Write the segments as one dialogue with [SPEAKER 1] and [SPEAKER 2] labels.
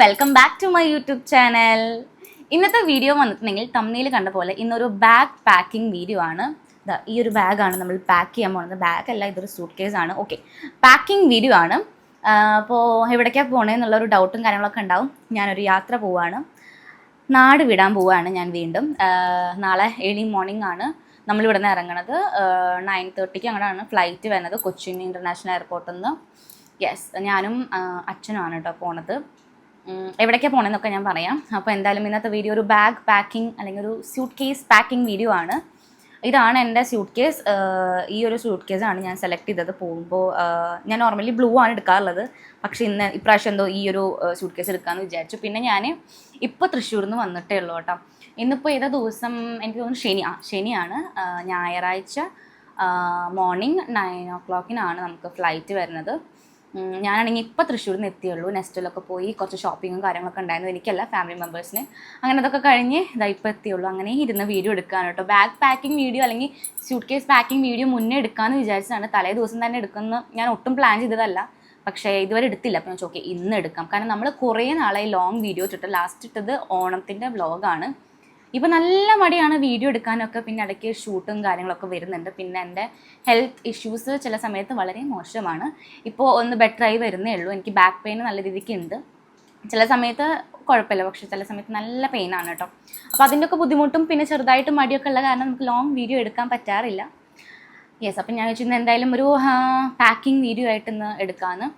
[SPEAKER 1] Welcome back to my YouTube channel ഇന്നത്തെ video വന്നിട്ടുണ്ടെങ്കിൽ തമ്മിയിൽ കണ്ട പോലെ ഇന്നൊരു ബാഗ് പാക്കിംഗ് വീഡിയോ ആണ്. ഈ ഒരു ബാഗാണ് നമ്മൾ പാക്ക് ചെയ്യാൻ പോകുന്നത്. ബാഗ് അല്ല ഇതൊരു സൂട്ട് കേസ് ആണ്. ഓക്കെ പാക്കിംഗ് വീഡിയോ ആണ്. അപ്പോൾ എവിടേക്കാണ് പോകണേന്നുള്ളൊരു ഡൗട്ടും കാര്യങ്ങളൊക്കെ ഉണ്ടാവും. ഞാനൊരു യാത്ര പോവാണ്. നാട് വിടാൻ പോവുകയാണ് ഞാൻ വീണ്ടും. നാളെ ഏർലി മോർണിംഗ് ആണ്. നമ്മൾ ഇവിടെ നിന്ന് ഇറങ്ങണത് നയൻ തേർട്ടിക്ക് അങ്ങോട്ടാണ് ഫ്ലൈറ്റ് വരുന്നത്. കൊച്ചിൻ ഇന്റർനാഷണൽ എയർപോർട്ടിൽ നിന്ന് യെസ് ഞാനും അച്ഛനും അച്ഛനുമാണ് കേട്ടോ പോണത്. എവിടേക്കാണ് പോകണമെന്നൊക്കെ ഞാൻ പറയാം. അപ്പോൾ എന്തായാലും ഇന്നത്തെ വീഡിയോ ഒരു ബാഗ് പാക്കിംഗ് അല്ലെങ്കിൽ ഒരു സ്യൂട്ട് കേസ് പാക്കിംഗ് വീഡിയോ ആണ്. ഇതാണ് എന്റെ സ്യൂട്ട് കേസ് ഈ ഒരു സ്യൂട്ട് കേസാണ് ഞാൻ സെലക്ട് ചെയ്തത്. പോകുമ്പോൾ ഞാൻ നോർമലി ബ്ലൂ ആണ് എടുക്കാറുള്ളത്. പക്ഷേ ഇന്ന് ഇപ്രാവശ്യം എന്തോ ഈ ഒരു സ്യൂട്ട് കേസ് എടുക്കാമെന്ന് വിചാരിച്ചു. പിന്നെ ഞാൻ ഇപ്പോൾ തൃശ്ശൂരിൽ നിന്ന് വന്നിട്ടേ ഉള്ളൂ കേട്ടോ. ഇന്നിപ്പോൾ ഏതാ ദിവസം? എനിക്ക് തോന്നുന്നു ശനി ആ ശനിയാണ്. ഞായറാഴ്ച മോർണിംഗ് നയൻ ഓ ക്ലോക്കിനാണ് നമുക്ക് ഫ്ലൈറ്റ് വരുന്നത്. ഞാനാണെങ്കിൽ ഇപ്പോൾ തൃശ്ശൂരിൽ നിന്ന് എത്തിയുള്ളൂ. നെസ്റ്റിലൊക്കെ പോയി കുറച്ച് ഷോപ്പിങ്ങും കാര്യങ്ങളൊക്കെ ഉണ്ടായിരുന്നു. എനിക്കല്ല ഫാമിലി മെമ്പേഴ്സിന് അങ്ങനെ അതൊക്കെ കഴിഞ്ഞ് ഇതാ ഇപ്പോൾ എത്തിയുള്ളൂ. അങ്ങനെ ഇരുന്ന് വീഡിയോ എടുക്കാൻ കേട്ടോ. ബാഗ് പാക്കിംഗ് വീഡിയോ അല്ലെങ്കിൽ സ്യൂട്ട് കേസ് പാക്കിംഗ് വീഡിയോ മുന്നേ എടുക്കാമെന്ന് വിചാരിച്ചതാണ്. തലേ ദിവസം തന്നെ എടുക്കുന്ന ഞാൻ ഒട്ടും പ്ലാൻ ചെയ്തതല്ല. പക്ഷേ ഇതുവരെ എടുത്തില്ല. അപ്പോൾ ഞാൻ ചോക്കെ ഇന്ന് എടുക്കാം. കാരണം നമ്മൾ കുറേ നാളായി ലോങ് വീഡിയോ ഇട്ടിട്ട് ലാസ്റ്റ് ഇട്ടത് ഓണത്തിന്റെ വ്ളോഗാണ് ഇപ്പം നല്ല മടിയാണ് വീഡിയോ എടുക്കാനൊക്കെ. പിന്നെ ഇടയ്ക്ക് ഷൂട്ടും കാര്യങ്ങളൊക്കെ വരുന്നുണ്ട്. പിന്നെ എന്റെ ഹെൽത്ത് ഇഷ്യൂസ് ചില സമയത്ത് വളരെ മോശമാണ്. ഇപ്പോൾ ഒന്ന് ബെറ്റർ ആയി വരുന്നേ ഉള്ളൂ. എനിക്ക് ബാക്ക് പെയിൻ നല്ല രീതിക്ക് ഉണ്ട്. ചില സമയത്ത് കുഴപ്പമില്ല. പക്ഷേ ചില സമയത്ത് നല്ല പെയിനാണ് കേട്ടോ. അപ്പോൾ അതിന്റെയൊക്കെ ബുദ്ധിമുട്ടും പിന്നെ ചെറുതായിട്ട് മടിയൊക്കെ ഉള്ള കാരണം നമുക്ക് ലോങ് വീഡിയോ എടുക്കാൻ പറ്റാറില്ല. യെസ് അപ്പം ഞാൻ വെച്ചിരുന്നത് എന്തായാലും ഒരു പാക്കിംഗ് വീഡിയോ ആയിട്ട് ഇന്ന് എടുക്കാമെന്ന്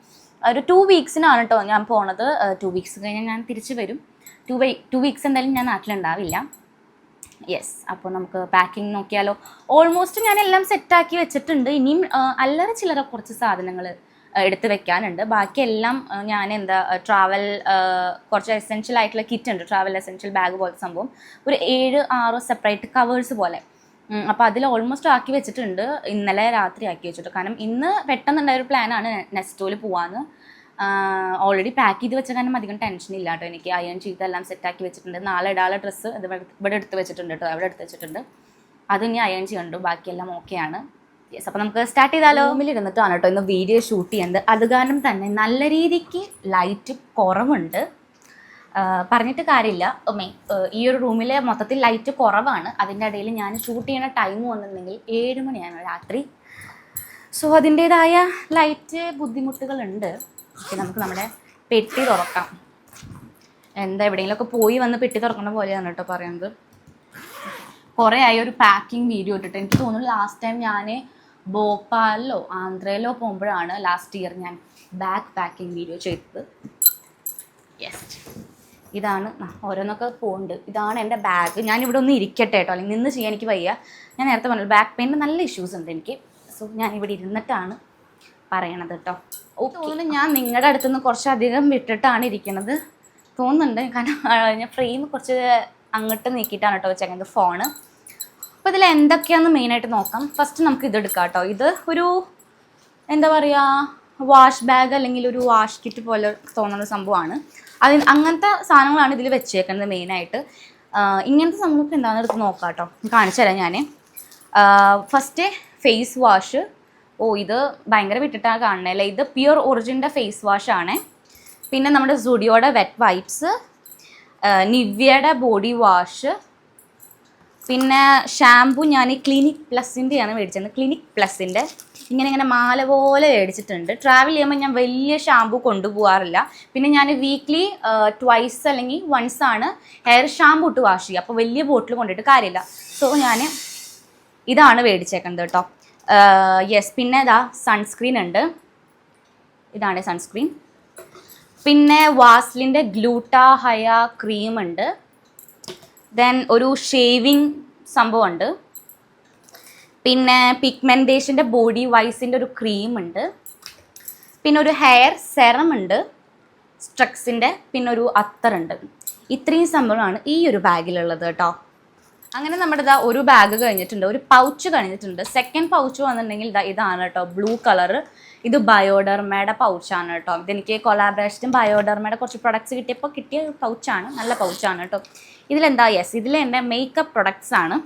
[SPEAKER 1] ഒരു ടു വീക്സിനാണ് കേട്ടോ ഞാൻ പോണത്. ടു വീക്സ് കഴിഞ്ഞാൽ ഞാൻ തിരിച്ച് വരും. ടു വൈ ടു വീക്സ് എന്തായാലും ഞാൻ നാട്ടിലുണ്ടാവില്ല. യെസ് അപ്പോൾ നമുക്ക് പാക്കിംഗ് നോക്കിയാലോ. ഓൾമോസ്റ്റ് ഞാൻ എല്ലാം സെറ്റാക്കി വെച്ചിട്ടുണ്ട്. ഇനിയും അല്ലറ ചില്ലറ കുറച്ച് സാധനങ്ങൾ എടുത്ത് വെക്കാനുണ്ട്. ബാക്കിയെല്ലാം ഞാൻ എന്താ ട്രാവൽ കുറച്ച് എസെൻഷ്യൽ ആയിട്ടുള്ള കിറ്റ് ഉണ്ട്. ട്രാവൽ എസെൻഷ്യൽ ബാഗ് പോലത്തെ സംഭവം. ഒരു ഏഴ് ആറോ സെപ്പറേറ്റ് കവേഴ്സ് പോലെ. അപ്പോൾ അതിൽ ഓൾമോസ്റ്റ് ആക്കി വെച്ചിട്ടുണ്ട്. ഇന്നലെ രാത്രി ആക്കി വെച്ചിട്ട്. കാരണം ഇന്ന് പെട്ടെന്നുണ്ടായ ഒരു പ്ലാനാണ് നെസ്റ്റോയിൽ പോവാന്ന്. ഓൾറെഡി പാക്ക് ചെയ്ത് വെച്ച കാരണം അധികം ടെൻഷൻ ഇല്ല കേട്ടോ. എനിക്ക് അയൺ ചെയ്തെല്ലാം സെറ്റാക്കി വെച്ചിട്ടുണ്ട്. നാളെ ഇടാനുള്ള ഡ്രസ്സ് ഇത് ഇവിടെ എടുത്ത് വെച്ചിട്ടുണ്ട് കേട്ടോ. അവിടെ എടുത്ത് വെച്ചിട്ടുണ്ട്. അത് ഇനി അയൺ ചെയ്യണ്ടു ബാക്കിയെല്ലാം ഓക്കെയാണ് യെസ് അപ്പോൾ നമുക്ക് സ്റ്റാർട്ട് ചെയ്താലോ? റൂമിൽ ഇരുന്നിട്ടാണ് കേട്ടോ ഇന്ന് വീഡിയോ ഷൂട്ട് ചെയ്യുന്നത് അത് കാരണം തന്നെ നല്ല രീതിക്ക് ലൈറ്റ് കുറവുണ്ട്. പറഞ്ഞിട്ട് കാര്യമില്ല. മേ ഈ ഒരു റൂമിലെ മൊത്തത്തിൽ ലൈറ്റ് കുറവാണ്. അതിന്റെ ഇടയിൽ ഞാൻ ഷൂട്ട് ചെയ്യുന്ന ടൈം വന്നിട്ടുണ്ടെങ്കിൽ ഏഴ് മണിയാണ് രാത്രി. സോ അതിന്റേതായ ലൈറ്റ് ബുദ്ധിമുട്ടുകളുണ്ട്. ഓക്കെ നമുക്ക് നമ്മുടെ പെട്ടി തുറക്കാം. എന്താ എവിടെയെങ്കിലുമൊക്കെ പോയി വന്ന് പെട്ടി തുറക്കുന്ന പോലെയാണ് കേട്ടോ പറയുന്നത്. കുറേ ആയി ഒരു പാക്കിംഗ് വീഡിയോ ഇട്ടിട്ട്. എനിക്ക് തോന്നുന്നു ലാസ്റ്റ് ടൈം ഞാൻ ഭോപ്പാലിലോ ആന്ധ്രയിലോ പോകുമ്പോഴാണ് ലാസ്റ്റ് ഇയർ ഞാൻ ബാക്ക് പാക്കിംഗ് വീഡിയോ ചെയ്തത്. യെസ് ഇതാണ് ഓരോന്നൊക്കെ പോകുന്നുണ്ട് ഇതാണ് എന്റെ ബാഗ് ഞാൻ ഇവിടെ ഒന്ന് ഇരിക്കട്ടെ കേട്ടോ. അല്ലെങ്കിൽ നിന്ന് ചെയ്യാൻ എനിക്ക് വയ്യ. ഞാൻ നേരത്തെ പറഞ്ഞു ബാക്ക് പെയിന്റെ നല്ല ഇഷ്യൂസ് ഉണ്ട് എനിക്ക്. സോ ഞാൻ ഇവിടെ ഇരുന്നിട്ടാണ് പറയണത് കേട്ടോ. തോന്നുന്നു ഞാൻ നിങ്ങളുടെ അടുത്ത് നിന്ന് കുറച്ചധികം വിട്ടിട്ടാണ് ഇരിക്കുന്നത് തോന്നുന്നുണ്ട്. കാരണം ഞാൻ ഫ്രെയിം കുറച്ച് അങ്ങോട്ട് നീക്കിയിട്ടാണ് കേട്ടോ വെച്ചേക്കുന്നത് ഫോണ് അപ്പോൾ ഇതിൽ എന്തൊക്കെയാണെന്ന് മെയിനായിട്ട് നോക്കാം. ഫസ്റ്റ് നമുക്ക് ഇത് എടുക്കാം കേട്ടോ. ഇത് ഒരു എന്താ പറയുക വാഷ് ബാഗ് അല്ലെങ്കിൽ ഒരു വാഷ് കിറ്റ് പോലെ തോന്നുന്ന സംഭവമാണ്. അതിന് അങ്ങനത്തെ സാധനങ്ങളാണ് ഇതിൽ വെച്ചേക്കുന്നത് മെയിനായിട്ട് ഇങ്ങനത്തെ സംഭവം എന്താണെന്ന് എടുത്ത് നോക്കാം കേട്ടോ. കാണിച്ചു തരാം ഞാൻ ഫസ്റ്റ് ഫേസ് വാഷ് ഓ ഇത് ഭയങ്കര വിട്ടിട്ടാണ് കാണുന്നത് അല്ലേ? ഇത് പ്യുർ ഒറിജിന്റെ ഫേസ് വാഷ് ആണ്. പിന്നെ നമ്മുടെ സുഡിയോയുടെ വെറ്റ് വൈപ്സ് നിവ്യയുടെ ബോഡി വാഷ് പിന്നെ ഷാംപൂ ഞാൻ ഈ ക്ലിനിക് പ്ലസിന്റെയാണ് മേടിച്ചത്. ക്ലിനിക് പ്ലസിന്റെ ഇങ്ങനെ ഇങ്ങനെ മാല പോലെ മേടിച്ചിട്ടുണ്ട്. ട്രാവൽ ചെയ്യുമ്പോൾ ഞാൻ വലിയ ഷാംപൂ കൊണ്ടുപോകാറില്ല പിന്നെ ഞാൻ വീക്ക്ലി ട്വൈസ് അല്ലെങ്കിൽ വൺസ് ആണ് ഹെയർ ഷാംപൂ ഇട്ട് വാഷ് ചെയ്യുക. അപ്പോൾ വലിയ ബോട്ടിൽ കൊണ്ടിട്ട് കാര്യമില്ല. സോ ഞാൻ ഇതാണ് മേടിച്ചേക്കുന്നത് കേട്ടോ. യെസ് പിന്നെ ഇതാ സൺസ്ക്രീൻ ഉണ്ട്. ഇതാണ് സൺസ്ക്രീൻ പിന്നെ വാസ്ലിന്റെ ഗ്ലൂട്ട ഹയ ക്രീം ഉണ്ട്. ദെൻ ഒരു ഷേവിങ് സംഭവമുണ്ട് പിന്നെ പിഗ്മെന്റേഷന്റെ ബോഡി വൈസിന്റെ ഒരു ക്രീം ഉണ്ട്. പിന്നെ ഒരു ഹെയർ സെറം ഉണ്ട്. സ്ട്രക്സിന്റെ പിന്നെ ഒരു അത്തറുണ്ട്. ഇത്രയും സംഭവമാണ് ഈ ഒരു ബാഗിലുള്ളത് കേട്ടോ. അങ്ങനെ നമ്മുടെ ഇതാ ഒരു ബാഗ് കഴിഞ്ഞിട്ടുണ്ട് ഒരു പൗച്ച് കഴിഞ്ഞിട്ടുണ്ട്. സെക്കൻഡ് പൗച്ച് വന്നിട്ടുണ്ടെങ്കിൽ ഇതാ ഇതാണ് കേട്ടോ ബ്ലൂ കളർ ഇത് ബയോഡർമയുടെ പൗച്ചാണ് കേട്ടോ. ഇതെനിക്ക് കൊളാബറേഷനും ബയോഡർമയുടെ കുറച്ച് പ്രൊഡക്ട്സ് കിട്ടിയപ്പോൾ കിട്ടിയ പൗച്ചാണ് നല്ല പൗച്ചാണ് കേട്ടോ. ഇതിലെന്താ? യെസ് ഇതിൽ എന്റെ മേക്കപ്പ് പ്രൊഡക്ട്സ് ആണ്.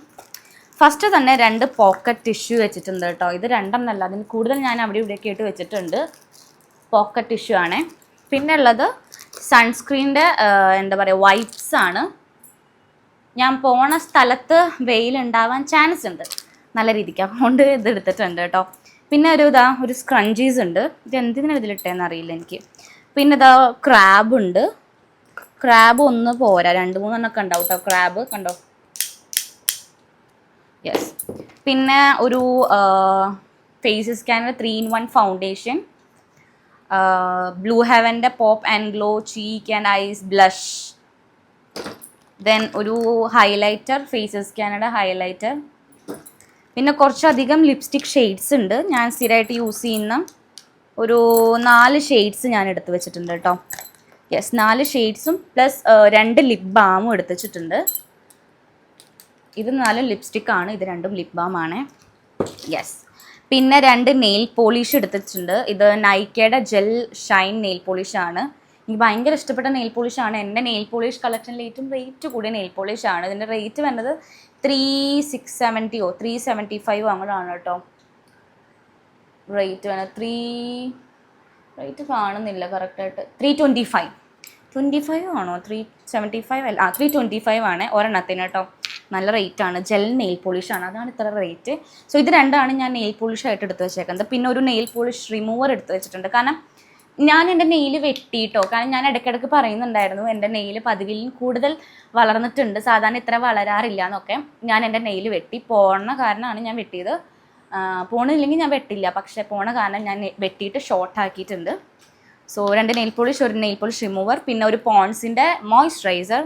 [SPEAKER 1] ഫസ്റ്റ് തന്നെ രണ്ട് പോക്കറ്റ് ടിഷ്യൂ വെച്ചിട്ടുണ്ട് കേട്ടോ. ഇത് രണ്ടെണ്ണമല്ല അതിന് കൂടുതൽ ഞാൻ അവിടെ ഇവിടെയൊക്കെ ആയിട്ട് വെച്ചിട്ടുണ്ട്. പോക്കറ്റ് ടിഷ്യൂ ആണ്. പിന്നെ ഉള്ളത് സൺസ്ക്രീനിന്റെ എന്താ പറയുക വൈപ്സ് ആണ്. ഞാൻ പോണ സ്ഥലത്ത് വെയിലുണ്ടാവാൻ ചാൻസ് ഉണ്ട്. നല്ല രീതിക്ക്. അതുകൊണ്ട് ഇത് എടുത്തിട്ടുണ്ട് കേട്ടോ. പിന്നെ ഒരു ഇതാ ഒരു സ്ക്രഞ്ചീസ് ഉണ്ട്. ഇത് എന്തിനാണ് ഇതിലിട്ടേന്ന് അറിയില്ല എനിക്ക്. പിന്നെ ഇതാ ക്രാബ് ഉണ്ട്. ക്രാബ് ഒന്ന് പോരാ. രണ്ട് മൂന്നെണ്ണൊക്കെ ഉണ്ടാവും കേട്ടോ ക്രാബ് കണ്ടോ? യെസ് പിന്നെ ഒരു face scanner three in one foundation blue ഹെവന്റെ pop and glow cheek and eyes blush then ഒരു ഹൈലൈറ്റർ ഫേസ് കാനഡ ഹൈലൈറ്റർ പിന്നെ കുറച്ചധികം ലിപ്സ്റ്റിക് ഷെയ്ഡ്സ് ഉണ്ട്. ഞാൻ സ്ഥിരമായിട്ട് യൂസ് ചെയ്യുന്ന ഒരു നാല് ഷെയ്ഡ്സ് ഞാൻ എടുത്ത് വെച്ചിട്ടുണ്ട് കേട്ടോ. യെസ് നാല് ഷെയ്ഡ്സും പ്ലസ് രണ്ട് ലിപ് ബാമും എടുത്ത് വെച്ചിട്ടുണ്ട്. ഇത് നാലും ലിപ്സ്റ്റിക് ആണ് ഇത് രണ്ടും ലിപ് ബാമാണ് യെസ് പിന്നെ രണ്ട് നെയിൽ പോളിഷ് എടുത്തിട്ടുണ്ട് ഇത് നൈക്കയുടെ ജെൽ ഷൈൻ നെയിൽ പോളിഷാണ് എനിക്ക് ഭയങ്കര ഇഷ്ടപ്പെട്ട നെയിൽ പോളിഷ് ആണ്. എന്റെ നെയിൽ പോളിഷ് കളക്ഷനിൽ ഏറ്റവും റേറ്റ് കൂടിയ നെയിൽ പോളിഷ് ആണ്. ഇതിന്റെ റേറ്റ് വരുന്നത് ത്രീ സിക്സ് സെവന്റിയോ ത്രീ സെവന്റി ഫൈവ് അങ്ങോട്ടാണ് കേട്ടോ. റേറ്റ് വേണം ത്രീ റേറ്റ് കാണുന്നില്ല കറക്റ്റായിട്ട് three twenty five twenty five ആണോ? ത്രീ സെവന്റി ഫൈവ് അല്ല. ആ ത്രീ ട്വന്റി ഫൈവ് ആണ് ഒരെണ്ണത്തിന് കേട്ടോ. നല്ല റേറ്റ് ആണ്. ജെൽ നെയിൽ പോളിഷ് ആണ്. അതാണ് ഇത്ര റേറ്റ് സോ ഇത് രണ്ടാണ് ഞാൻ നെയിൽ പോളിഷ് ആയിട്ട് എടുത്ത് വെച്ചേക്കുന്നത്. പിന്നെ ഒരു നെയിൽ പോളിഷ് റിമൂവർ എടുത്ത് വെച്ചിട്ടുണ്ട്. കാരണം ഞാൻ എന്റെ നെയിൽ വെട്ടിയിട്ടോ കാരണം ഞാൻ ഇടയ്ക്കിടയ്ക്ക് പറയുന്നുണ്ടായിരുന്നു എന്റെ നെയിൽ പതിവിൽ കൂടുതൽ വളർന്നിട്ടുണ്ട്. സാധാരണ ഇത്ര വളരാറില്ല എന്നൊക്കെ. ഞാൻ എന്റെ നെയിൽ വെട്ടി പോണ കാരണമാണ് ഞാൻ വെട്ടിയത്. പോണില്ലെങ്കിൽ ഞാൻ വെട്ടില്ല. പക്ഷേ പോണ കാരണം ഞാൻ വെട്ടിയിട്ട് ഷോർട്ട് ആക്കിയിട്ടുണ്ട്. സോ രണ്ട് നെയിൽ പോളിഷ് ഒരു നെയിൽ പോളിഷ് റിമൂവർ പിന്നെ ഒരു പോൺസിന്റെ മോയ്സ്ചറൈസർ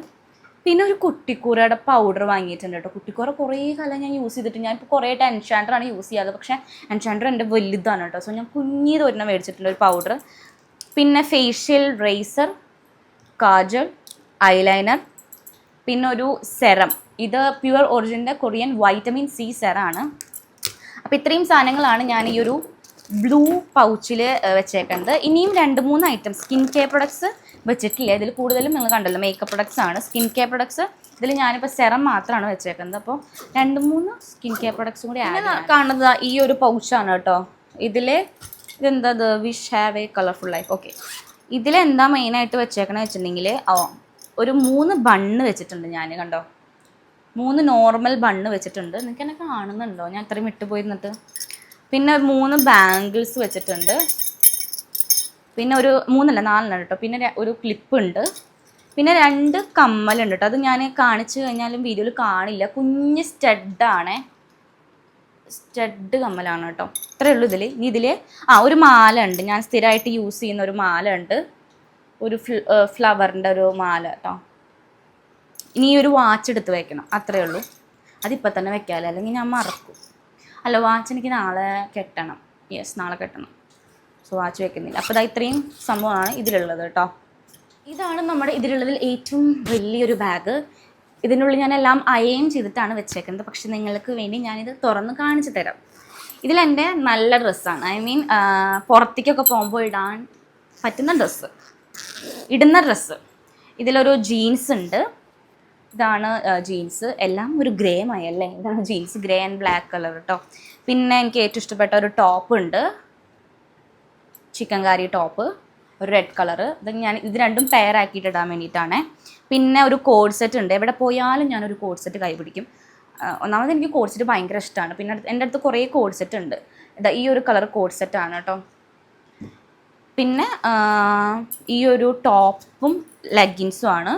[SPEAKER 1] പിന്നെ ഒരു കുട്ടിക്കൂറയുടെ പൗഡർ വാങ്ങിയിട്ടുണ്ട് കേട്ടോ. കുട്ടിക്കൂറ കുറേ കാലം ഞാൻ യൂസ് ചെയ്തിട്ട് ഞാൻ ഇപ്പോൾ കുറേ എൻഷാൻഡറാണ് യൂസ് ചെയ്യാറ്. പക്ഷേ എൻഷാൻഡർ എന്റെ വലുതാണ് കേട്ടോ. സോ ഞാൻ കുഞ്ഞിത് ഒരെണ്ണം മേടിച്ചിട്ടുണ്ട് ഒരു പൗഡർ പിന്നെ ഫേഷ്യൽ റേസർ കാജൽ ഐലൈനർ പിന്നെ ഒരു സെറം ഇത് പ്യുവർ ഒറിജിന്റെ കൊറിയൻ വൈറ്റമിൻ സി സെറാണ് അപ്പോൾ ഇത്രയും സാധനങ്ങളാണ് ഞാൻ ഈ ഒരു ബ്ലൂ പൗച്ചിൽ വെച്ചേക്കുന്നത് ഇനിയും രണ്ട് മൂന്ന് ഐറ്റം സ്കിൻ കെയർ പ്രൊഡക്ട്സ് വെച്ചിട്ടില്ല. ഇതിൽ കൂടുതലും നിങ്ങൾ കണ്ടല്ലോ മേക്കപ്പ് പ്രൊഡക്ട്സ് ആണ് സ്കിൻ കെയർ പ്രൊഡക്ട്സ് ഇതിൽ ഞാനിപ്പോൾ സെറം മാത്രമാണ് വെച്ചേക്കുന്നത് അപ്പോൾ രണ്ട് മൂന്ന് സ്കിൻ കെയർ പ്രൊഡക്ട്സും കൂടി ആഡ് കാണുന്നത് ഈ ഒരു പൗച്ചാണ് കേട്ടോ. ഇതിൽ ഇതെന്താ? Wish have a colourful life. Okay. ഇതിലെന്താ മെയിനായിട്ട് വെച്ചേക്കണമെന്ന് വെച്ചിട്ടുണ്ടെങ്കിൽ ഒരു മൂന്ന് ബണ്ണ് വെച്ചിട്ടുണ്ട് ഞാൻ കണ്ടോ? മൂന്ന് നോർമൽ ബണ്ണ് വെച്ചിട്ടുണ്ട്. നിങ്ങൾക്ക് എന്നെ കാണുന്നുണ്ടോ? ഞാൻ അത്രയും വിട്ടുപോയി എന്നിട്ട്. പിന്നെ മൂന്ന് ബാംഗിൾസ് വെച്ചിട്ടുണ്ട്. പിന്നെ ഒരു മൂന്നല്ല നാലെണ്ണം കേട്ടോ. പിന്നെ ഒരു ക്ലിപ്പ് ഉണ്ട്. പിന്നെ രണ്ട് കമ്മലുണ്ട് കേട്ടോ. അത് ഞാൻ കാണിച്ചു കഴിഞ്ഞാലും വീഡിയോയിൽ കാണില്ല. കുഞ്ഞ് സ്റ്റഡാണേ. സ്റ്റഡ് കമ്മലാണ് കേട്ടോ. ഇത്രയേ ഉള്ളൂ ഇതിൽ ഇനി ഇതിൽ ആ ഒരു മാല ഉണ്ട് ഞാൻ സ്ഥിരമായിട്ട് യൂസ് ചെയ്യുന്ന ഒരു മാല ഉണ്ട് ഒരു ഫ്ലവറിന്റെ ഒരു മാല കേട്ടോ. ഇനി ഈ ഒരു വാച്ച് എടുത്ത് വെക്കണം. അത്രയേ ഉള്ളൂ. അതിപ്പോൾ തന്നെ വെക്കാമല്ലോ അല്ലെങ്കിൽ ഞാൻ മറക്കും. അല്ല വാച്ച് എനിക്ക് നാളെ കെട്ടണം. യെസ് നാളെ കെട്ടണം. സോ വാച്ച് വെക്കുന്നില്ല. അപ്പോൾ ഇതാ ഇത്രയും സംഭവമാണ് ഇതിലുള്ളത് കേട്ടോ. ഇതാണ് നമ്മുടെ ഇതിലുള്ളതിൽ ഏറ്റവും വലിയൊരു ബാഗ് ഇതിനുള്ളിൽ ഞാൻ എല്ലാം അയേം ചെയ്തിട്ടാണ് വെച്ചേക്കുന്നത്. പക്ഷെ നിങ്ങൾക്ക് വേണ്ടി ഞാനിത് തുറന്ന് കാണിച്ചു തരാം. ഇതിലെന്റെ നല്ല ഡ്രസ്സാണ്. ഐ മീൻ പുറത്തേക്കൊക്കെ പോകുമ്പോൾ ഇടാൻ പറ്റുന്ന ഡ്രസ്സ്. ഇടുന്ന ഡ്രസ്സ്. ഇതിലൊരു ജീൻസ് ഉണ്ട്. ഇതാണ് ജീൻസ്. എല്ലാം ഒരു ഗ്രേ മയല്ലേ ഇതാണ് jeans. Grey and black colour കേട്ടോ പിന്നെ എനിക്ക് ഏറ്റവും ഇഷ്ടപ്പെട്ട ഒരു ടോപ്പ് ഉണ്ട്. Chicken curry top. ഒരു റെഡ് കളറ്. ഇത് ഞാൻ ഇത് രണ്ടും പെയർ ആക്കിയിട്ട് ഇടാൻ വേണ്ടിയിട്ടാണ്. പിന്നെ ഒരു കോഡ് സെറ്റ് ഉണ്ട്. എവിടെ പോയാലും ഞാനൊരു കോഡ് സെറ്റ് കൈപിടിക്കും. ഒന്നാമത് എനിക്ക് കോഡ് സെറ്റ് ഭയങ്കര ഇഷ്ടമാണ് പിന്നെ എന്റെ അടുത്ത് കുറേ കോഡ് സെറ്റ് ഉണ്ട്. ഇതാ ഈ ഒരു കളർ കോഡ് സെറ്റാണ് കേട്ടോ. പിന്നെ ഈ ഒരു ടോപ്പും ലെഗിൻസും ആണ്.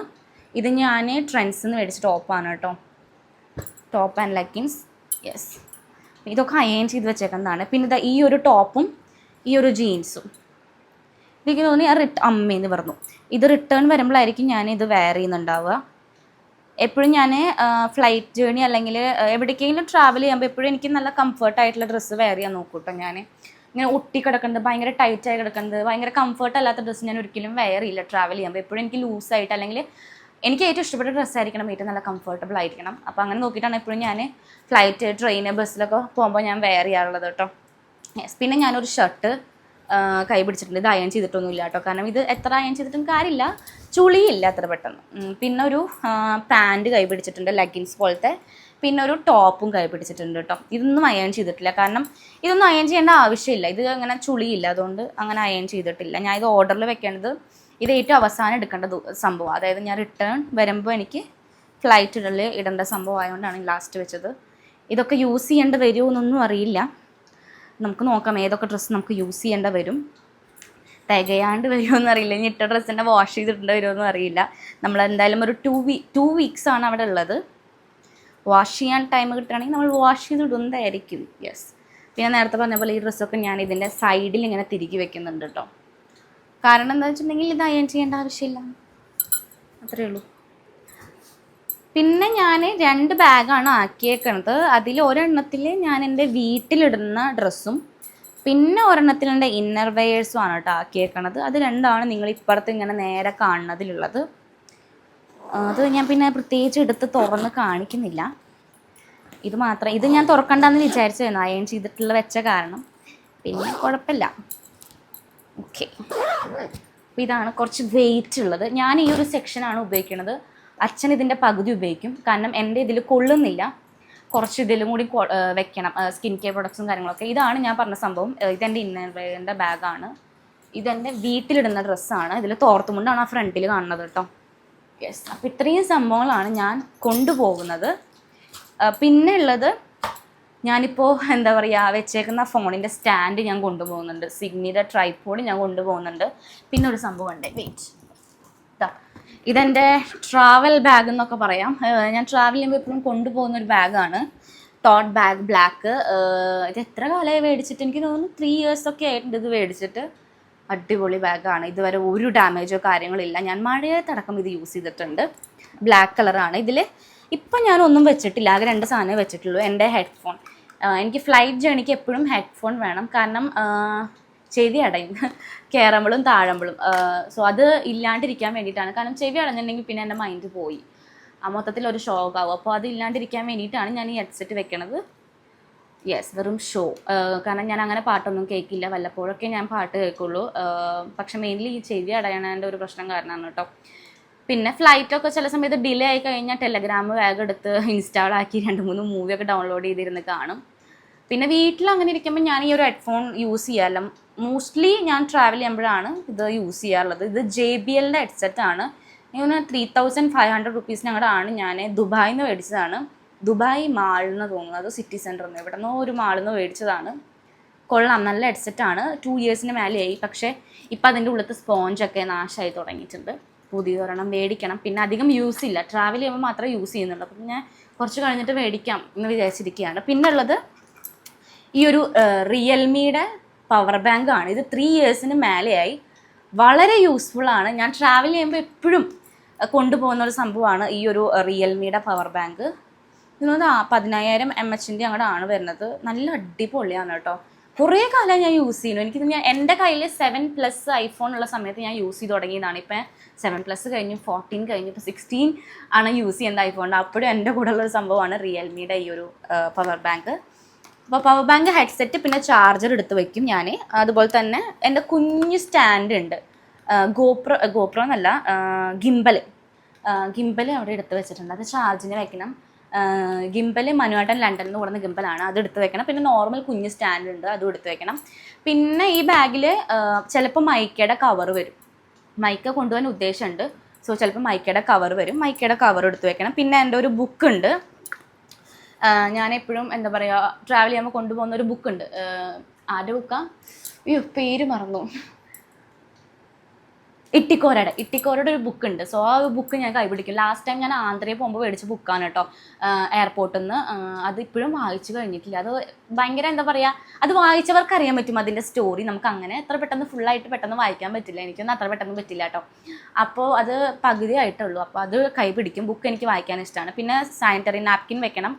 [SPEAKER 1] ഇത് ഞാൻ ട്രെൻഡ്സ് നിന്ന് മേടിച്ച ടോപ്പാണ് കേട്ടോ. ടോപ്പ് ആൻഡ് ലെഗിൻസ് യെസ് ഇതൊക്കെ അയൺ ചെയ്ത് വെച്ചേക്കുന്നതാണ്. പിന്നെ ഇതാ ഈ ഒരു ടോപ്പും ഈ ഒരു ജീൻസും. എനിക്ക് തോന്നി ആ റിട്ട് അമ്മയെന്ന് പറഞ്ഞു. ഇത് റിട്ടേൺ വരുമ്പോഴായിരിക്കും ഞാൻ ഇത് വെയർ ചെയ്യുന്നുണ്ടാവുക. എപ്പോഴും ഞാൻ ഫ്ലൈറ്റ് ജേണി അല്ലെങ്കിൽ എവിടേക്കെങ്കിലും ട്രാവൽ ചെയ്യുമ്പോൾ എപ്പോഴും എനിക്ക് നല്ല കംഫർട്ട് ആയിട്ടുള്ള ഡ്രസ്സ് വെയർ ചെയ്യാൻ നോക്കും കേട്ടോ ഞാൻ ഇങ്ങനെ ഒട്ടി കിടക്കുന്നത് ഭയങ്കര ടൈറ്റായി കിടക്കുന്നത് ഭയങ്കര കംഫർട്ട് അല്ലാത്ത ഡ്രസ്സ് ഞാൻ ഒരിക്കലും വെയർ ചെയ്യില്ല ട്രാവൽ ചെയ്യുമ്പോൾ എപ്പോഴും എനിക്ക് ലൂസായിട്ട് അല്ലെങ്കിൽ എനിക്ക് ഏറ്റവും ഇഷ്ടപ്പെട്ട ഡ്രസ്സ് ആയിരിക്കണം ഏറ്റവും നല്ല കംഫർട്ടബിൾ ആയിരിക്കണം. അപ്പോൾ അങ്ങനെ നോക്കിയിട്ടാണ് എപ്പോഴും ഞാൻ ഫ്ലൈറ്റ് ട്രെയിൻ ബസ്സിലൊക്കെ പോകുമ്പോൾ ഞാൻ വെയർ ചെയ്യാറുള്ളത് കേട്ടോ പിന്നെ ഞാനൊരു ഷർട്ട് കൈ പിടിച്ചിട്ടുണ്ട്. ഇത് അയൺ ചെയ്തിട്ടൊന്നുമില്ല കേട്ടോ കാരണം ഇത് എത്ര അയൺ ചെയ്തിട്ടും കാര്യമില്ല. ചുളിയില്ല അത്ര പെട്ടെന്ന്. പിന്നെ ഒരു പാന്റ് കൈ പിടിച്ചിട്ടുണ്ട് ലെഗിൻസ് പോലത്തെ. പിന്നെ ഒരു ടോപ്പും കൈ പിടിച്ചിട്ടുണ്ട് കേട്ടോ ഇതൊന്നും അയൺ ചെയ്തിട്ടില്ല. കാരണം ഇതൊന്നും അയൺ ചെയ്യേണ്ട ആവശ്യമില്ല. ഇത് അങ്ങനെ ചുളിയില്ല. അതുകൊണ്ട് അങ്ങനെ അയൺ ചെയ്തിട്ടില്ല. ഞാൻ ഇത് ഓർഡറിൽ വെക്കേണ്ടത് ഇത് ഏറ്റവും അവസാനം എടുക്കേണ്ട സംഭവം. അതായത് ഞാൻ റിട്ടേൺ വരുമ്പോൾ എനിക്ക് ഫ്ലൈറ്റിൽ ഇടേണ്ട സംഭവം ആയതുകൊണ്ടാണ് ലാസ്റ്റ് വെച്ചത്. ഇതൊക്കെ യൂസ് ചെയ്യേണ്ടി വരുമോ എന്നൊന്നും അറിയില്ല. നമുക്ക് നോക്കാം ഏതൊക്കെ ഡ്രസ്സ് നമുക്ക് യൂസ് ചെയ്യേണ്ട വരും. തികയാണ്ട് വരുമോ അറിയില്ല. ഇനി ഇട്ട ഡ്രസ്സ് തന്നെ വാഷ് ചെയ്തിട്ടുണ്ട് വരുമോ അറിയില്ല. നമ്മൾ എന്തായാലും ഒരു ടു വീ ടു വീക്സ് ആണ് അവിടെ ഉള്ളത്. വാഷ് ചെയ്യാൻ ടൈം കിട്ടുകയാണെങ്കിൽ നമ്മൾ വാഷ് ചെയ്തിടുന്നതായിരിക്കും യെസ് പിന്നെ നേരത്തെ പറഞ്ഞ പോലെ ഈ ഡ്രസ്സൊക്കെ ഞാൻ ഇതിന്റെ സൈഡിൽ ഇങ്ങനെ തിരികെ വെക്കുന്നുണ്ട് കേട്ടോ കാരണം എന്താ വെച്ചിട്ടുണ്ടെങ്കിൽ ഇത് അയൺ ചെയ്യേണ്ട ആവശ്യമില്ല. അത്രയേ ഉള്ളൂ. പിന്നെ ഞാൻ രണ്ട് ബാഗാണ് ആക്കിയേക്കണത്. അതിൽ ഒരെണ്ണത്തിൽ ഞാൻ എന്റെ വീട്ടിലിടുന്ന ഡ്രസ്സും പിന്നെ ഒരെണ്ണത്തിൽ എന്റെ ഇന്നർ വെയേഴ്സും ആണ് കേട്ടോ ആക്കിയേക്കണത്. അത് രണ്ടാണ് നിങ്ങൾ ഇപ്പുറത്ത് ഇങ്ങനെ നേരെ കാണുന്നതിലുള്ളത്. അത് ഞാൻ പിന്നെ പ്രത്യേകിച്ച് എടുത്ത് തുറന്ന് കാണിക്കുന്നില്ല. ഇത് മാത്രം. ഇത് ഞാൻ തുറക്കണ്ടെന്ന് വിചാരിച്ചായിരുന്നു അയൺ ചെയ്തിട്ടുള്ള വെച്ച കാരണം. പിന്നെ കുഴപ്പമില്ല. ഓക്കെ ഇതാണ് കുറച്ച് വെയിറ്റ് ഉള്ളത്. ഞാൻ ഈ ഒരു സെക്ഷനാണ് ഉപയോഗിക്കുന്നത് അച്ഛൻ ഇതിന്റെ പകുതി ഉപയോഗിക്കും. കാരണം എന്റെ ഇതിൽ കൊള്ളുന്നില്ല. കുറച്ച് ഇതിലും കൂടി വെക്കണം. സ്കിൻ കെയർ പ്രൊഡക്ട്സും കാര്യങ്ങളൊക്കെ. ഇതാണ് ഞാൻ പറഞ്ഞ സംഭവം. ഇതെന്റെ ഇതെന്റെ ഇന്നറിന്റെ ബാഗാണ് ഇതെന്റെ വീട്ടിലിടുന്ന ഡ്രസ്സാണ് ഇതിൽ തോർത്തുമുണ്ടാണ് ആ ഫ്രണ്ടിൽ കാണുന്നത് കേട്ടോ. യെസ് അപ്പോൾ ഇത്രയും സംഭവങ്ങളാണ് ഞാൻ കൊണ്ടുപോകുന്നത്. പിന്നെ ഉള്ളത് ഞാനിപ്പോൾ എന്താ പറയുക വെച്ചേക്കുന്ന ഫോണിന്റെ സ്റ്റാൻഡ് ഞാൻ കൊണ്ടുപോകുന്നുണ്ട്. സിഗ്നിയുടെ ട്രൈപ്പോഡ് ഞാൻ കൊണ്ടുപോകുന്നുണ്ട്. പിന്നെ ഒരു സംഭവം ഉണ്ട്. വെയിറ്റ് ഇതെന്റെ ട്രാവൽ ബാഗ് എന്നൊക്കെ പറയാം. ഞാൻ ട്രാവൽ ചെയ്യുമ്പോൾ എപ്പോഴും കൊണ്ടുപോകുന്ന ഒരു ബാഗാണ് ടോട്ട് ബാഗ് ബ്ലാക്ക് ഇത് എത്ര കാലമായി മേടിച്ചിട്ട്? എനിക്ക് തോന്നുന്നു ത്രീ ഇയേഴ്സ് ഒക്കെ ആയിട്ടുണ്ട് ഇത് മേടിച്ചിട്ട്. അടിപൊളി ബാഗാണ് ഇതുവരെ ഒരു ഡാമേജോ കാര്യങ്ങളില്ല ഞാൻ മഴയത്തടക്കം ഇത് യൂസ് ചെയ്തിട്ടുണ്ട്. ബ്ലാക്ക് കളറാണ് ഇതിൽ ഇപ്പം ഞാനൊന്നും വെച്ചിട്ടില്ല. ആകെ രണ്ട് സാധനമേ വെച്ചിട്ടുള്ളൂ. എന്റെ ഹെഡ്ഫോൺ എനിക്ക് ഫ്ലൈറ്റ് ജേണിക്ക് എപ്പോഴും ഹെഡ്ഫോൺ വേണം. കാരണം ചെവി അടയും കയറുമ്പോഴും താഴുമ്പോഴും സോ അത് ഇല്ലാണ്ടിരിക്കാൻ വേണ്ടിയിട്ടാണ്. കാരണം ചെവി അടഞ്ഞിട്ടുണ്ടെങ്കിൽ പിന്നെ എന്റെ മൈൻഡ് പോയി. ആ മൊത്തത്തിൽ ഒരു ഷോക്ക് ആവും. അപ്പോൾ അത് ഇല്ലാണ്ടിരിക്കാൻ വേണ്ടിയിട്ടാണ് ഞാൻ ഈ ഹെഡ്സെറ്റ് വെക്കണത്. യെസ് വെറും ഷോ കാരണം ഞാൻ അങ്ങനെ പാട്ടൊന്നും കേൾക്കില്ല. വല്ലപ്പോഴൊക്കെ ഞാൻ പാട്ട് കേൾക്കുള്ളൂ. പക്ഷെ മെയിൻലി ഈ ചെവി അടയണേന്റെ ഒരു പ്രശ്നം കാരണമാണ് കേട്ടോ. പിന്നെ ഫ്ലൈറ്റൊക്കെ ചില സമയത്ത് ഡിലേ ആയി കഴിഞ്ഞാൽ ടെലഗ്രാം വേഗം എടുത്ത് ഇൻസ്റ്റാൾ ആക്കി രണ്ട് മൂന്ന് മൂവിയൊക്കെ ഡൗൺലോഡ് ചെയ്തിരുന്ന് കാണും. പിന്നെ വീട്ടിൽ അങ്ങനെ ഇരിക്കുമ്പോൾ ഞാൻ ഈ ഒരു ഹെഡ്ഫോൺ യൂസ് ചെയ്യാറില്ല. മോസ്റ്റ്ലി ഞാൻ ട്രാവൽ ചെയ്യുമ്പോഴാണ് ഇത് യൂസ് ചെയ്യാറുള്ളത്. ഇത് ജെ ബി എല്ലിന്റെ ഹെഡ്സെറ്റ് ആണ്. ഇങ്ങനെ ത്രീ തൗസൻഡ് ഫൈവ് ഹൺഡ്രഡ് റുപ്പീസിന് ഞങ്ങളാണ് ഞാൻ ദുബായിൽ നിന്ന് മേടിച്ചതാണ്. ദുബായ് മാളിന്ന് നിന്ന് തോന്നുന്നു. അത് സിറ്റി സെന്ററിൽ നിന്ന് ഇവിടെ നിന്ന് ഒരു മാളിൽ നിന്ന് മേടിച്ചതാണ്. കൊള്ളാം. നല്ല ഹെഡ്സെറ്റ് ആണ്. ടു ഇയേഴ്സിന് മേലെയായി. പക്ഷേ ഇപ്പം അതിന്റെ ഉള്ളത്തെ സ്പോഞ്ചൊക്കെ നാശമായി തുടങ്ങിയിട്ടുണ്ട്. പുതിയൊരെണ്ണം മേടിക്കണം. പിന്നെ അധികം യൂസ് ഇല്ല. ട്രാവൽ ചെയ്യുമ്പോൾ മാത്രമേ യൂസ് ചെയ്യുന്നുള്ളൂ. അപ്പം ഞാൻ കുറച്ച് കഴിഞ്ഞിട്ട് മേടിക്കാം എന്ന് വിചാരിച്ചിരിക്കുകയാണ്. പിന്നെ ഉള്ളത് ഈ ഒരു റിയൽമിയുടെ പവർ ബാങ്ക് ആണ്. ഇത് ത്രീ ഇയേഴ്സിന് മേലെയായി. വളരെ യൂസ്ഫുൾ ആണ്. ഞാൻ ട്രാവൽ ചെയ്യുമ്പോൾ എപ്പോഴും കൊണ്ടുപോകുന്ന ഒരു സംഭവമാണ് ഈ ഒരു റിയൽമിയുടെ പവർ ബാങ്ക് ഇതിനൊന്ന് പതിനായിരം എം എച്ചിന്റെ അങ്ങോട്ട് ആണ് വരുന്നത്. നല്ല അടിപൊളിയാണ് കേട്ടോ. കുറേ കാലം ഞാൻ യൂസ് ചെയ്യുന്നു. എനിക്ക് ഞാൻ എന്റെ കയ്യിൽ സെവൻ പ്ലസ് ഐഫോൺ ഉള്ള സമയത്ത് ഞാൻ യൂസ് ചെയ്ത് തുടങ്ങിയതാണ്. ഇപ്പം സെവൻ പ്ലസ് കഴിഞ്ഞു ഫോർട്ടീൻ കഴിഞ്ഞു ഇപ്പോൾ സിക്സ്റ്റീൻ ആണ് യൂസ് ചെയ്യുന്നത് ഐഫോണിന്റെ അപ്പോഴും എന്റെ കൂടെ ഉള്ള ഒരു സംഭവമാണ് റിയൽമിയുടെ ഈ ഒരു പവർ ബാങ്ക് അപ്പോൾ പവർ ബാങ്ക് ഹെഡ്സെറ്റ് പിന്നെ ചാർജർ എടുത്ത് വെക്കും ഞാൻ അതുപോലെ തന്നെ എന്റെ കുഞ്ഞു സ്റ്റാൻഡ് ഉണ്ട്. ഗോപ്രോ ഗോപ്രോ എന്നല്ല ഗിംബൽ ഗിംബൽ അവിടെ എടുത്ത് വെച്ചിട്ടുണ്ട്. അത് ചാർജിന് വെക്കണം. ഗിംബൽ മനുവാട്ടൻ ലണ്ടനിൽ നിന്ന് കൂടുന്ന ഗിംബലാണ്. അത് എടുത്ത് വെക്കണം. പിന്നെ നോർമൽ കുഞ്ഞ് സ്റ്റാൻഡ് ഉണ്ട്. അതും എടുത്ത് വെക്കണം. പിന്നെ ഈ ബാഗിൽ ചിലപ്പോൾ മൈക്കയുടെ കവർ വരും. മൈക്ക കൊണ്ടുപോകാൻ ഉദ്ദേശമുണ്ട്. സോ ചിലപ്പോൾ മൈക്കയുടെ കവർ വരും. മൈക്കയുടെ കവർ എടുത്ത് വെക്കണം. പിന്നെ എന്റെ ഒരു ബുക്ക് ഉണ്ട്. ഞാൻ എപ്പോഴും എന്താ പറയുക ട്രാവൽ ചെയ്യുമ്പോൾ കൊണ്ടുപോകുന്ന ഒരു ബുക്ക് ഉണ്ട്. ആരുടെ ബുക്കാ അയ്യോ പേര് മറന്നു. ഇട്ടിക്കോരയുടെ ഇട്ടിക്കോരയുടെ ഒരു ബുക്ക് ഉണ്ട്. സോ ആ ബുക്ക് ഞാൻ കൈപിടിക്കും. ലാസ്റ്റ് ടൈം ഞാൻ ആന്ധ്രയിൽ പോകുമ്പോൾ മേടിച്ച ബുക്കാണ് കേട്ടോ എയർപോർട്ടിൽ നിന്ന് അത് ഇപ്പോഴും വായിച്ചു കഴിഞ്ഞിട്ടില്ല. അത് ഭയങ്കര എന്താ പറയുക അത് വായിച്ചവർക്ക് അറിയാൻ പറ്റും അതിന്റെ സ്റ്റോറി നമുക്ക് അങ്ങനെ എത്ര പെട്ടെന്ന് ഫുള്ളായിട്ട് പെട്ടെന്ന് വായിക്കാൻ പറ്റില്ല. എനിക്കൊന്നും അത്ര പെട്ടെന്ന് പറ്റില്ല കേട്ടോ അപ്പോൾ അത് പകുതി ആയിട്ടുള്ളൂ അപ്പോൾ അത് കൈപിടിക്കും. ബുക്ക് എനിക്ക് വായിക്കാൻ ഇഷ്ടമാണ് പിന്നെ സാനിറ്ററി നാപ്കിൻ വെക്കണം.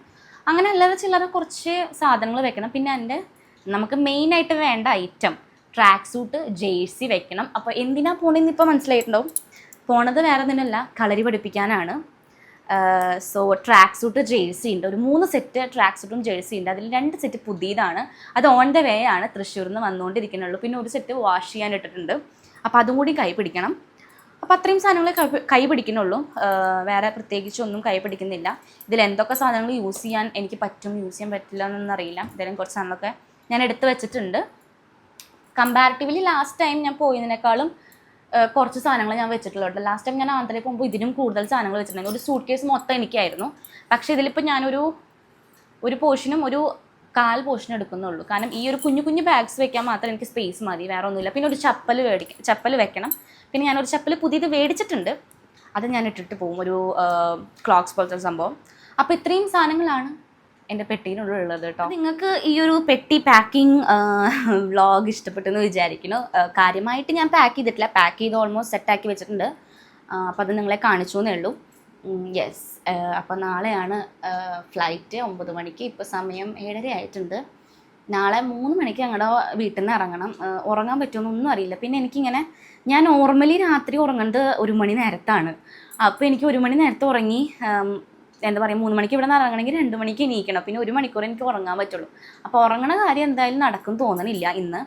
[SPEAKER 1] അങ്ങനെ അല്ലാതെ ചില്ലറ കുറച്ച് സാധനങ്ങൾ വെക്കണം. പിന്നെ എന്റെ നമുക്ക് മെയിനായിട്ട് വേണ്ട ഐറ്റം ട്രാക്ക് സൂട്ട് ജേഴ്സി വെക്കണം. അപ്പോൾ എന്തിനാ പോണെന്ന് ഇപ്പോൾ മനസ്സിലായിട്ടുണ്ടാവും? പോണത് വേറെ ഒന്നിനല്ല കളരി പഠിപ്പിക്കാനാണ്. സോ ട്രാക്ക് സൂട്ട് ജേഴ്സി ഉണ്ട്. ഒരു മൂന്ന് സെറ്റ് ട്രാക്ക് സൂട്ടും ജേഴ്സി ഉണ്ട്. അതിൽ രണ്ട് സെറ്റ് പുതിയതാണ്. അത് ഓൺ ദ വേ ആണ് തൃശ്ശൂരിൽ നിന്ന് വന്നുകൊണ്ടിരിക്കുന്നുള്ളൂ. പിന്നെ ഒരു സെറ്റ് വാഷ് ചെയ്യാൻ ഇട്ടിട്ടുണ്ട്. അപ്പോൾ അതും കൂടി കൈ പിടിക്കണം. അപ്പോൾ അത്രയും സാധനങ്ങൾ കൈ പിടിക്കുന്നുള്ളൂ. വേറെ പ്രത്യേകിച്ച് ഒന്നും കൈ പിടിക്കുന്നില്ല. ഇതിൽ എന്തൊക്കെ സാധനങ്ങൾ യൂസ് ചെയ്യാൻ എനിക്ക് പറ്റും യൂസ് ചെയ്യാൻ പറ്റില്ല എന്നൊന്നും അറിയില്ല. ഇതെല്ലാം കുറച്ച് സാധനങ്ങളൊക്കെ ഞാൻ എടുത്ത് വെച്ചിട്ടുണ്ട്. കമ്പാരിറ്റീവ്ലി ലാസ്റ്റ് ടൈം ഞാൻ പോയതിനേക്കാളും കുറച്ച് സാധനങ്ങൾ ഞാൻ വെച്ചിട്ടുള്ളൂ. ലാസ്റ്റ് ടൈം ഞാൻ ആന്ധ്രയിൽ പോകുമ്പോൾ ഇതിനും കൂടുതൽ സാധനങ്ങൾ വെച്ചിട്ടുണ്ടായിരുന്നു ഒരു സൂട്ട് കേസ് മൊത്തം എനിക്കായിരുന്നു. പക്ഷേ ഇതിലിപ്പോൾ ഞാനൊരു ഒരു പോർഷനും ഒരു കാൽ പോർഷൻ എടുക്കുന്നുള്ളൂ. കാരണം ഈ ഒരു കുഞ്ഞു കുഞ്ഞു ബാഗ്സ് വെക്കാൻ മാത്രം എനിക്ക് സ്പേസ് മതി. വേറെ ഒന്നുമില്ല. പിന്നെ ഒരു ചപ്പൽ മേടിക്കും ചപ്പൽ വെക്കണം. പിന്നെ ഞാനൊരു ചപ്പൽ പുതിയത് മേടിച്ചിട്ടുണ്ട് അത് ഞാൻ ഇട്ടിട്ട് പോകും. ഒരു ക്ലോക്സ് പോലത്തെ സംഭവം. അപ്പോൾ ഇത്രയും സാധനങ്ങളാണ് എന്റെ ഉള്ളത് കേട്ടോ. നിങ്ങൾക്ക് ഈ ഒരു പെട്ടി പാക്കിംഗ് വ്ളോഗ് ഇഷ്ടപ്പെട്ടെന്ന് വിചാരിക്കുന്നു. കാര്യമായിട്ട് ഞാൻ പാക്ക് ചെയ്തിട്ടില്ല. പാക്ക് ചെയ്ത് ഓൾമോസ്റ്റ് സെറ്റാക്കി വെച്ചിട്ടുണ്ട്. അപ്പോൾ അത് നിങ്ങളെ കാണിച്ചു എന്നേ ഉള്ളൂ. യെസ് അപ്പോൾ നാളെയാണ് ഫ്ലൈറ്റ് ഒമ്പത് മണിക്ക്. ഇപ്പോൾ സമയം ഏഴര ആയിട്ടുണ്ട്. നാളെ മൂന്ന് മണിക്ക് ഞങ്ങളുടെ വീട്ടിൽ നിന്ന് ഇറങ്ങണം ഉറങ്ങാൻ പറ്റുമെന്നൊന്നും അറിയില്ല. പിന്നെ എനിക്കിങ്ങനെ ഞാൻ നോർമലി രാത്രി ഉറങ്ങേണ്ടത് ഒരു മണി നേരത്താണ്. അപ്പോൾ എനിക്ക് ഒരു മണി നേരത്തെ ഉറങ്ങി എന്താ പറയുക മൂന്ന് മണിക്ക് ഇവിടെ നിന്ന് ഇറങ്ങണമെങ്കിൽ രണ്ട് മണിക്ക് എണീക്കണം. പിന്നെ ഒരു മണിക്കൂർ എനിക്ക് ഉറങ്ങാൻ പറ്റുള്ളൂ. അപ്പോൾ ഉറങ്ങണ കാര്യം എന്തായാലും നടക്കും തോന്നണില്ല ഇന്ന്.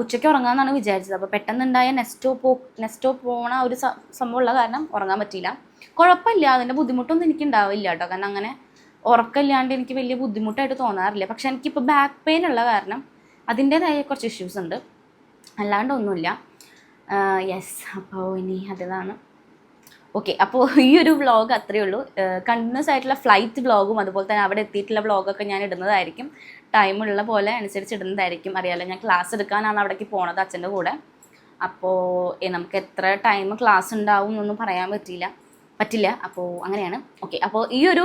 [SPEAKER 1] ഉച്ചയ്ക്ക് ഉറങ്ങാമെന്നാണ് വിചാരിച്ചത്. അപ്പോൾ പെട്ടെന്നുണ്ടായ നെസ്റ്റോ പോ നെസ്റ്റോ പോണ ഒരു സംഭവമുള്ള കാരണം ഉറങ്ങാൻ പറ്റിയില്ല. കുഴപ്പമില്ല. അതിന്റെ ബുദ്ധിമുട്ടൊന്നും എനിക്ക് ഉണ്ടാവില്ല കേട്ടോ. കാരണം അങ്ങനെ ഉറക്കമില്ലാണ്ട് എനിക്ക് വലിയ ബുദ്ധിമുട്ടായിട്ട് തോന്നാറില്ല. പക്ഷെ എനിക്കിപ്പോൾ ബാക്ക് പെയിൻ ഉള്ള കാരണം അതിന്റേതായ കുറച്ച് ഇഷ്യൂസ് ഉണ്ട്. അല്ലാണ്ടൊന്നുമില്ല യെസ് അപ്പോൾ ഇനി അതാണ് ഓക്കെ അപ്പോൾ ഈ ഒരു വ്ളോഗ് അത്രയേ ഉള്ളൂ. കണ്ടിന്യൂസ് ആയിട്ടുള്ള ഫ്ലൈറ്റ് വ്ളോഗും അതുപോലെ തന്നെ അവിടെ എത്തിയിട്ടുള്ള വ്ളോഗൊക്കെ ഞാൻ ഇടുന്നതായിരിക്കും. ടൈമുള്ള പോലെ അനുസരിച്ച് ഇടുന്നതായിരിക്കും. അറിയാലോ ഞാൻ ക്ലാസ് എടുക്കാനാണ് അവിടേക്ക് പോണത് അച്ഛന്റെ കൂടെ. അപ്പോൾ നമുക്ക് എത്ര ടൈം ക്ലാസ് ഉണ്ടാവും എന്നൊന്നും പറയാൻ പറ്റില്ല പറ്റില്ല. അപ്പോൾ അങ്ങനെയാണ്. ഓക്കെ അപ്പോൾ ഈ ഒരു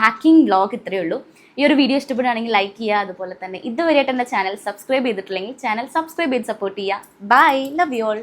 [SPEAKER 1] പാക്കിംഗ് ബ്ലോഗ് ഇത്രയേ ഉള്ളൂ. ഈ ഒരു വീഡിയോ ഇഷ്ടപ്പെടുകയാണെങ്കിൽ ലൈക്ക് ചെയ്യുക. അതുപോലെ തന്നെ ഇതുവരെയായിട്ട് എന്റെ ചാനൽ സബ്സ്ക്രൈബ് ചെയ്തിട്ടില്ലെങ്കിൽ ചാനൽ സബ്സ്ക്രൈബ് ചെയ്ത് സപ്പോർട്ട് ചെയ്യുക. Bye love you all